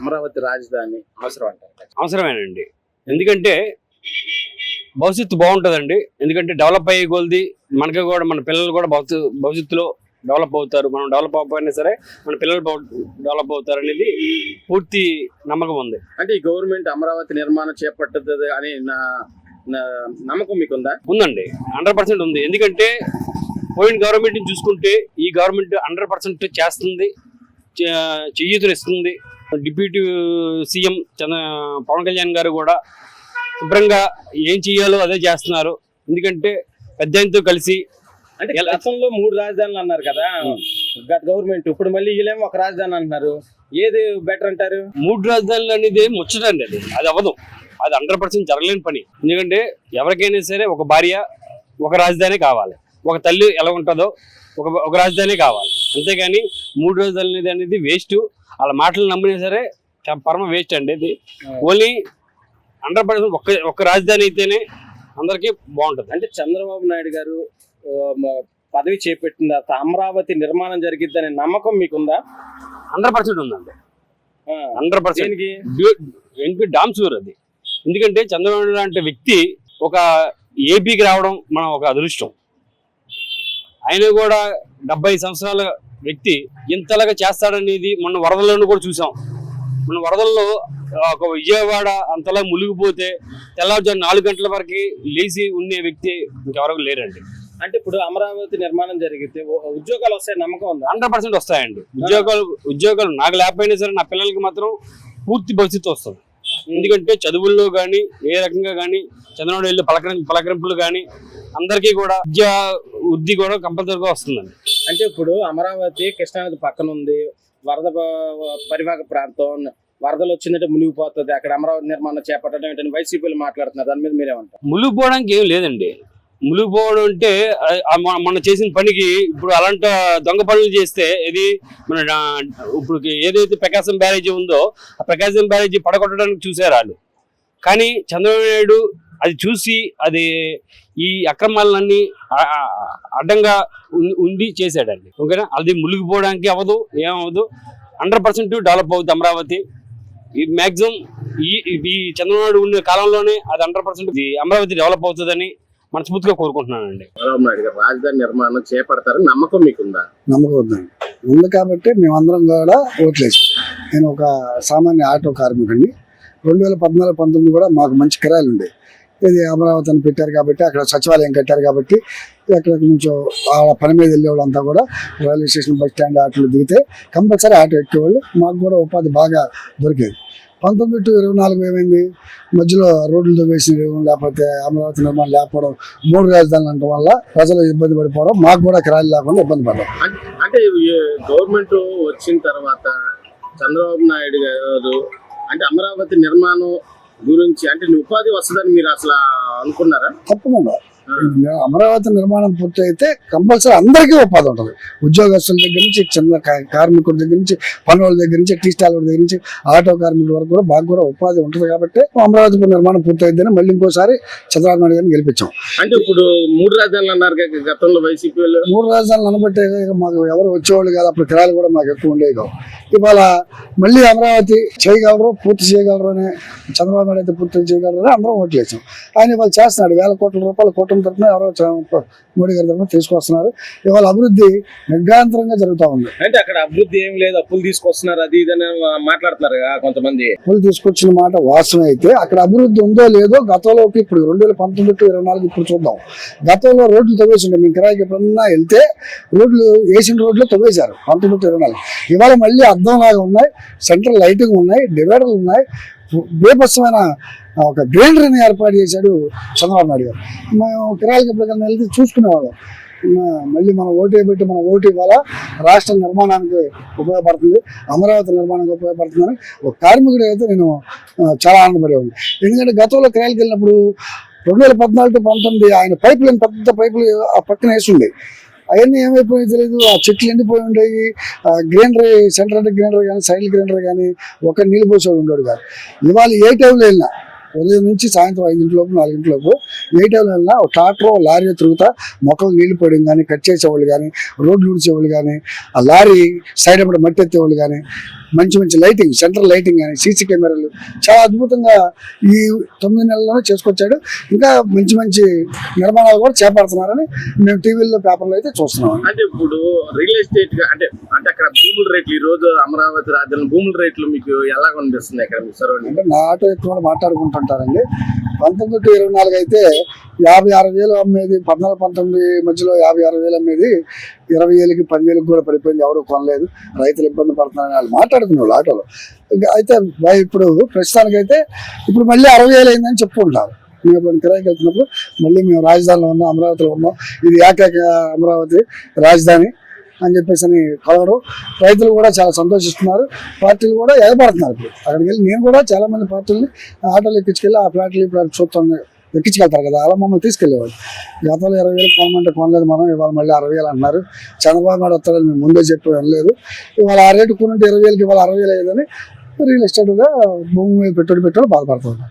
అమరావతి రాజధాని అవసరం అంటారు అవసరమేనండి. ఎందుకంటే భవిష్యత్తు బాగుంటుందండి. ఎందుకంటే డెవలప్ అయ్యే కొలది మనకి కూడా మన పిల్లలు కూడా భవిష్యత్తు భవిష్యత్తులో డెవలప్ అవుతారు. మనం డెవలప్ అవ్వకపోయినా సరే మన పిల్లలు డెవలప్ అవుతారు అనేది పూర్తి నమ్మకం ఉంది. అంటే ఈ గవర్నమెంట్ అమరావతి నిర్మాణం చేపట్టదు అని నా నా నమ్మకం మీకుందా? ఉందండి. హండ్రెడ్ పర్సెంట్ ఉంది. ఎందుకంటే పోయిన గవర్నమెంట్ని చూసుకుంటే ఈ గవర్నమెంట్ హండ్రెడ్ పర్సెంట్ చేస్తుంది చే- చేయూతలు ఇస్తుంది డిప్యూటీ సీఎం చంద్ర పవన్ కళ్యాణ్ గారు కూడా శుభ్రంగా ఏం చేయాలో అదే చేస్తున్నారు. ఎందుకంటే పెద్ద కలిసి అంటే గతంలో మూడు రాజధానులు అన్నారు కదా. గత గవర్నమెంట్. ఇప్పుడు మళ్ళీ వీళ్ళేమో ఒక రాజధాని అంటున్నారు. ఏది బెటర్ అంటారు? మూడు రాజధానులు అనేది ముచ్చటండి అది. అది అవ్వదు. అది హండ్రెడ్ పర్సెంట్ జరగలేని పని. ఎందుకంటే ఎవరికైనా సరే ఒక భార్య ఒక రాజధాని కావాలి. ఒక తల్లి ఎలా ఉంటుందో ఒక ఒక రాజధాని కావాలి. అంతేగాని మూడు రాజధానులు అనేది అనేది వేస్ట్ వాళ్ళ మాటలు నమ్మినా సరే పరమ వేస్ట్ అండి ఇది. ఓన్లీ హండ్రెడ్ పర్సెంట్ ఒక్క ఒక్క రాజధాని అయితేనే అందరికీ బాగుంటుంది. అంటే చంద్రబాబు నాయుడు గారు పదవి చేపట్టిన తర్వాత అమరావతి నిర్మాణం జరిగిద్దనే నమ్మకం మీకుందా? హండ్రెడ్ పర్సెంట్ ఉందండి. హండ్రెడ్ పర్సెంట్ ఎందుకు డామ్ షూర్ అది. ఎందుకంటే చంద్రబాబు నాయుడు లాంటి వ్యక్తి ఒక ఏపీకి రావడం మన ఒక అదృష్టం. ఆయన కూడా డెబ్బై సంవత్సరాల వ్యక్తి. ఇంతలాగా చేస్తాడనేది మొన్న వరదలను కూడా చూసాం. మన వరదల్లో ఒక విజయవాడ అంతలా మునిగిపోతే తెల్లవారుజాము నాలుగు గంటల వరకు లేచి ఉండే వ్యక్తి ఇంకెవరకు లేరండి. అంటే ఇప్పుడు అమరావతి నిర్మాణం జరిగితే ఉద్యోగాలు వస్తాయి నమ్మకం ఉందా? హండ్రెడ్ పర్సెంట్ వస్తాయండి. ఉద్యోగాలు ఉద్యోగాలు నాకు లేకపోయినా సరే నా పిల్లలకి మాత్రం పూర్తి భవిష్యత్తు వస్తుంది. ఎందుకంటే చదువుల్లో కానీ ఏ రకంగా కానీ చంద్రబాబు వెళ్ళి పలకరి పలకరింపులు కానీ అందరికీ కూడా విద్యా వృద్ధి కూడా కంపల్సరీగా వస్తుందండి. అంటే ఇప్పుడు అమరావతి కృష్ణానది పక్కన ఉంది వరద పరివాహక ప్రాంతం వరదలు వచ్చిందంటే మునిగిపోతుంది అక్కడ అమరావతి నిర్మాణం చేపట్టడం ఏంటని వైసీపీలు మాట్లాడుతున్నారు. దాని మీద మీరేమంటారు? మునిగిపోవడానికి ఏం లేదండి. మునిగిపోవడం అంటే మన చేసిన పనికి ఇప్పుడు అలాంటి దొంగ పనులు చేస్తే ఇది మన ఇప్పుడు ఏదైతే ప్రకాశం బ్యారేజీ ఉందో ఆ ప్రకాశం బ్యారేజీ పడగొట్టడానికి చూసారు వాళ్ళు. కానీ చంద్రబాబు నాయుడు అది చూసి అది ఈ అక్రమాలన్నీ అడ్డంగా ఉం- ఉండి చేశాడండి. ఓకేనా? అది మునిగిపోవడానికి అవ్వదు ఏమవ్వదు. హండ్రెడ్ పర్సెంట్ డెవలప్ అవుతుంది అమరావతి. ఈ మ్యాక్సిమం ఈ ఈ చంద్రబాబు నాయుడు ఉన్న కాలంలోనే అది హండ్రెడ్ పర్సెంట్ అమరావతి డెవలప్ అవుతుందని మనస్ఫూర్తిగా కోరుకుంటున్నానండి. చంద్రబాబు నాయుడు గారు రాజధాని నిర్మాణం చేపడతారని నమ్మకం మీకుందా? నమ్మకం ఉందండి ఉంది కాబట్టి మేమందరం కూడా ఓట్లేసాం నేను ఒక సామాన్య ఆటో కార్మికుడిని. రెండు వేల పద్నాలుగు పంతొమ్మిది కూడా మాకు మంచి కిరాయిలు ఉండేవి ఇది అమరావతి అని పెట్టారు కాబట్టి అక్కడ సచివాలయం కట్టారు కాబట్టి ఎక్కడి నుంచో ఆ పని మీద వెళ్ళే వాళ్ళంతా కూడా రైల్వే స్టేషన్ బస్ స్టాండ్ ఆటోలు దిగితే కంపల్సరీ ఆటో ఎక్కేవాళ్ళు. మాకు కూడా ఉపాధి బాగా దొరికేది. పంతొమ్మిది టు ఇరవై నాలుగు ఏమైంది? మధ్యలో రోడ్లతో వేసి లేకపోతే అమరావతి నిర్మాణం లేకపోవడం మూడు రాజధానులు అనడం వల్ల ప్రజలు ఇబ్బంది పడిపోవడం మాకు కూడా కిరాయిలు లేకుండా ఇబ్బంది పడ్డాం. అంటే గవర్నమెంట్ వచ్చిన తర్వాత చంద్రబాబు నాయుడు గారు అంటే అమరావతి నిర్మాణం గురించి అంటే ఉపాధి వస్తుందని మీరు అసలు అనుకున్నారా? తప్పకుండా. అమరావతి నిర్మాణం పూర్తి అయితే కంపల్సరీ అందరికీ ఉపాధి ఉంటుంది. ఉద్యోగస్తుల దగ్గర నుంచి చిన్న కార్మికుల దగ్గర నుంచి పనుల దగ్గర నుంచి టీ స్టాల్ దగ్గర నుంచి ఆటో కార్మికుల వరకు కూడా బాగా కూడా ఉపాధి ఉంటుంది కాబట్టి అమరావతి నిర్మాణం పూర్తి అయితేనే మళ్ళీ ఇంకోసారి చంద్రబాబు నాయుడు గారిని గెలిపించాం. అంటే ఇప్పుడు మూడు రాజధానులు అన్నారు గతంలో వైసీపీ వాళ్ళు. మూడు రాజధానులు అనబట్టే మాకు ఎవరు వచ్చేవాళ్ళు కాదు అప్పుడు కిరాయిలు కూడా మాకు ఎక్కువ ఉండేవి కావు. ఇవాళ మళ్ళీ అమరావతి చేయగలరు పూర్తి చేయగలరు అని చంద్రబాబు నాయుడు అయితే పూర్తి చేయగలరు అని అందరం ఓట్లు వేసాం ఆయన ఇవాళ చేస్తున్నాడు వేల కోట్ల రూపాయలు కూటమి తరఫున ఎవరో మోడీ గారి తరఫున తీసుకొస్తున్నారు. ఇవాళ అభివృద్ధి నిర్గాంతరంగా జరుగుతూ ఉంది. అంటే అక్కడ అభివృద్ధి ఏం లేదు అప్పులు తీసుకొస్తున్నారు అది ఇది అని మాట్లాడుతున్నారు కొంతమంది. అప్పులు తీసుకొచ్చిన మాట వాస్తవం అయితే అక్కడ అభివృద్ధి ఉందో లేదో గతంలోకి ఇప్పుడు రెండు వేల పంతొమ్మిది టు ఇరవై నాలుగు ఇప్పుడు చూద్దాం. గతంలో రోడ్లు తవ్వేసిండే మీ కిరాయికి ఎప్పుడన్నా వెళ్తే రోడ్లు వేసిన రోడ్లు తవ్వేశారు పంతొమ్మిది టు ఇరవై నాలుగు. ఇవాళ మళ్ళీ అద్దం లాగా ఉన్నాయి సెంట్రల్ లైటింగ్ ఉన్నాయి డివైడర్లు ఉన్నాయి. బీభత్సమైన ఒక గ్రైండర్ని ఏర్పాటు చేశాడు చంద్రబాబు నాయుడు గారు. మేము కిరాయికి ఎప్పటికైనా వెళ్తే చూసుకునేవాళ్ళం. మళ్ళీ మనం ఓటు పెట్టి మన ఓటు ఇవాళ రాష్ట్ర నిర్మాణానికి ఉపయోగపడుతుంది అమరావతి నిర్మాణానికి ఉపయోగపడుతుందని ఒక కార్మికుడు అయితే నేను చాలా ఆనందపడేవాడిని. ఎందుకంటే గతంలో కిరాయికి వెళ్ళినప్పుడు రెండు వేల పద్నాలుగు టు పంతొమ్మిది ఆయన పైపులు పెద్ద పైపులు ఆ పక్కన వేసి ఉండే. అవన్నీ ఏమైపోయి తెలియదు ఆ చెట్లు ఎండిపోయి ఉండేవి గ్రీనరీ సెంటర్ గ్రీనరీ కానీ సైడ్ గ్రీనరీ కానీ ఒక నీళ్ళు పోసేవాడు ఉండేవాడు కాదు. ఇవాళ ఏ టైంలో వెళ్ళినా ఉదయం నుంచి సాయంత్రం ఐదింటిలోపు నాలుగింటిలోపు ఏ టైంలో వెళ్ళినా ఒక ట్రాక్టర్ లారీ తిరుగుతా మొక్కలు నీళ్ళు పోయడం కానీ కట్ చేసేవాళ్ళు కానీ రోడ్లు ఊడ్చేవాళ్ళు కానీ ఆ లారీ సైడ్ అప్పుడు మట్టి ఎత్తేవాళ్ళు కానీ మంచి మంచి లైటింగ్ సెంట్రల్ లైటింగ్ కానీ సీసీ కెమెరాలు చాలా అద్భుతంగా ఈ తొమ్మిది నెలల్లోనే చేసుకొచ్చాడు. ఇంకా మంచి మంచి నిర్మాణాలు కూడా చేపడుతున్నారని మేము టీవీలో పేపర్లో అయితే చూస్తున్నాం. అంటే ఇప్పుడు రియల్ ఎస్టేట్ అంటే అంటే అక్కడ భూముల రేట్లు ఈ రోజు అమరావతి రాజధాని భూముల రేట్లు మీకు ఎలా కనిపిస్తుంది అక్కడ మీ సరౌండింగ్ అంటే నా ఆటో ఎక్కువ మాట్లాడుకుంటుంటారండి. పంతొమ్మిది టు ఇరవై నాలుగు అయితే యాభై ఆరు వేలు అమ్మేది పద్నాలుగు పంతొమ్మిది మధ్యలో యాభై ఆరు వేలు అమ్మేది ఇరవై వేలకి పదివేలకు కూడా పడిపోయింది ఎవరు కొనలేదు రైతులు ఇబ్బంది పడుతున్నారని వాళ్ళు మాట్లాడుతున్నారు ఆటోలో. ఇంకా అయితే ఇప్పుడు ప్రస్తుతానికైతే ఇప్పుడు మళ్ళీ అరవై వేలు అయిందని చెప్పుకుంటారు మేము ఇప్పుడు కిరాయికి వెళ్తున్నప్పుడు మళ్ళీ మేము రాజధానిలో ఉన్నాం అమరావతిలో ఉన్నాం ఇది ఏకైక అమరావతి రాజధాని అని చెప్పేసి అని కలవడం రైతులు కూడా చాలా సంతోషిస్తున్నారు పార్టీలు కూడా ఎగబడుతున్నారు ఇప్పుడు. అక్కడికి వెళ్ళి నేను కూడా చాలామంది పార్టీలని ఆటోలు ఎక్కించుకెళ్ళి ఆ ఫ్లాట్లు ఇప్పుడు చూస్తాను. ఎక్కించుకెళ్తారు కదా అలా మమ్మల్ని తీసుకెళ్ళేవాళ్ళు గతంలో ఇరవై వేలు కొనమంటే కొనలేదు మనం ఇవాళ మళ్ళీ అరవై వేలు అంటున్నారు. చంద్రబాబు నాయుడు వస్తాడని మేము ముందే చెప్పి వెళ్ళలేదు. ఇవాళ ఆ రేటు కొనుంటే ఇరవై వేలకి ఇవాళ అరవై వేలు అయ్యేదని రియల్ ఎస్టేట్గా భూమి మీద పెట్టుబడి పెట్టుబడి బాధపడుతున్నారు